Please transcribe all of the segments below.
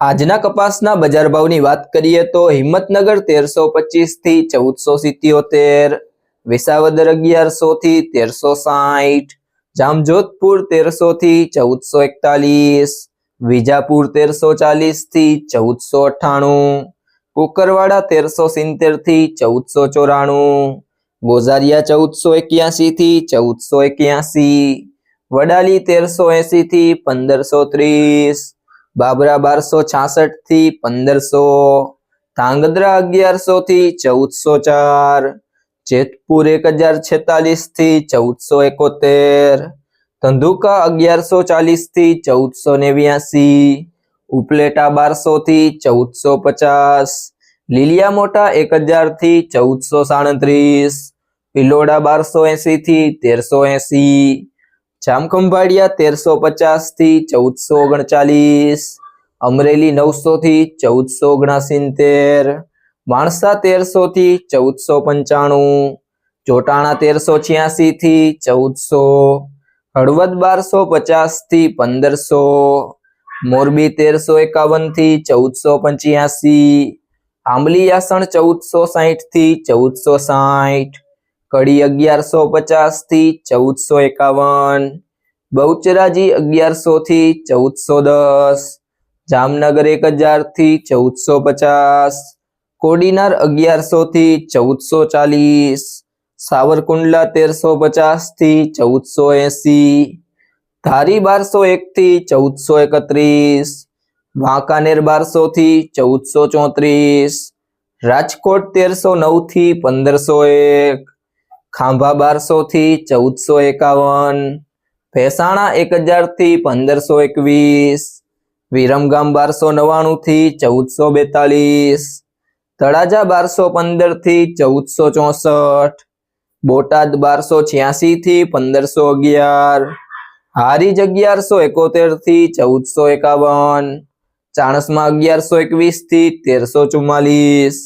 આજના કપાસના બજાર ભાવની વાત કરીએ તો હિંમતનગર તેરસો પચીસથી ચૌદસો સિત્યોતેર, વિસાવદર અગિયારસો થી તેરસો સાઠ જામજોધપુર તેરસો થી ચૌદસો એકતાલીસ, વિજાપુર તેરસો ચાલીસથી ચૌદસો અઠ્ઠાણું, કુકરવાડા તેરસો સિત્તેરથી ચૌદસો ચોરાણું, ગોઝારિયા ચૌદસો એક્યાસી થી ચૌદસો એક્યાસી, વડાલી તેરસો એસી થી પંદરસો ત્રીસ બાબરા બારસો છાસઠથી પંદરસો, ધાંગધ્રા અગિયારસો થી ચૌદસો ચાર, જેતપુર એક હજાર છેતાલીસથી ચૌદસો એકોતેર, ધંધુકા અગિયારસો ચાલીસથી ચૌદસો નેવ્યાસી, ઉપલેટા બારસો થી ચૌદસો પચાસ, લીલિયા મોટા એક હજારથી ચૌદસો સાડત્રીસ, પિલોડા બારસો એસી થી તેરસો એસી જામખંભાળિયા તેરસો પચાસથી ચૌદસો ઓગણચાલીસ, અમરેલી નવસો થી ચૌદસો ઓગણસિત્તેર, માણસા તેરસો થી ચૌદસો પંચાણું ચોટાણા તેરસો છ્યાસી થી ચૌદસો, હળવદ બારસો પચાસથી પંદરસો, મોરબી તેરસો એકાવનથી ચૌદસો પંચ્યાસી આંબલીયાસણ ચૌદસો સાહીઠથી ચૌદસો સાહીઠ કડી અગિયારસો પચાસથી ચૌદસો એકાવન, બહુચરાજી અગિયારસો થી ચૌદસો દસ, જામનગર એક હજારથી ચૌદસો પચાસ, કોડીનાર અગિયારસો થી ચૌદસો ચાલીસ, સાવરકુંડલા તેરસો પચાસથી ચૌદસો એસી, ધારી બારસો એક થી ચૌદસો એકત્રીસ, વાંકાનેર બારસો થી ચૌદસો ચોત્રીસ, રાજકોટ તેરસો નવથી પંદરસો એક ખાંભા બારસો થી ચૌદસો એકાવન, ભેસાણા એક હજારથી પંદરસો એકવીસ વિરમગામ બારસો નવ્વાણું થી ચૌદસો બેતાલીસ, તળાજા બારસો પંદરથી ચૌદસો ચોસઠ, બોટાદ બારસો છ્યાસી થી પંદરસો અગિયાર હારીજ અગિયારસો એકોતેરથી ચૌદસો એકાવન, ચાણસમાં અગિયારસો એકવીસથી તેરસો ચુમ્માલીસ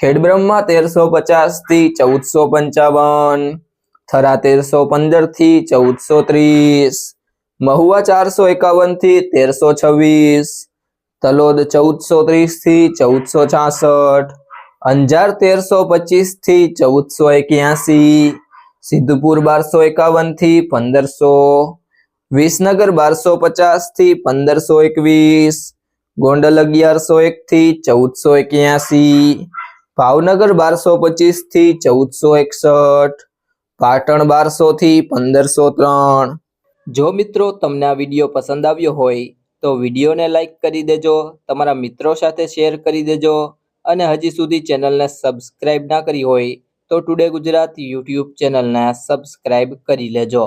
ખેડબ્રહ્મા તેરસો પચાસથી ચૌદસો પંચાવન, થરા તેરસો પંદરથી ચૌદસો ત્રીસ, મહુવા ચારસો એકાવનથી તેરસો છવ્વીસ, તલોદ ચૌદસો ત્રીસથી ચૌદસો છાસઠ, અંજાર તેરસો પચીસથી ચૌદસો એક્યાસી, સિદ્ધપુર બારસો એકાવનથી પંદરસો, વિસનગર બારસો પચાસથી પંદરસો એકવીસ, ગોંડલ અગિયારસો એક થી ચૌદસો એક્યાસી ભાવનગર બારસો પચીસથી ચૌદસો એકસઠ, પાટણ બારસો થી પંદરસો ત્રણ. જો મિત્રો તમને આ વીડિયો પસંદ આવ્યો હોય, તો વિડીયોને લાઇક કરી દેજો, તમારા મિત્રો સાથે શેર કરી દેજો, અને હજી સુધી ચેનલને સબસ્ક્રાઇબ ના કરી હોય, તો ટુડે ગુજરાત યુટ્યુબ ચેનલને સબસ્ક્રાઇબ કરી લેજો.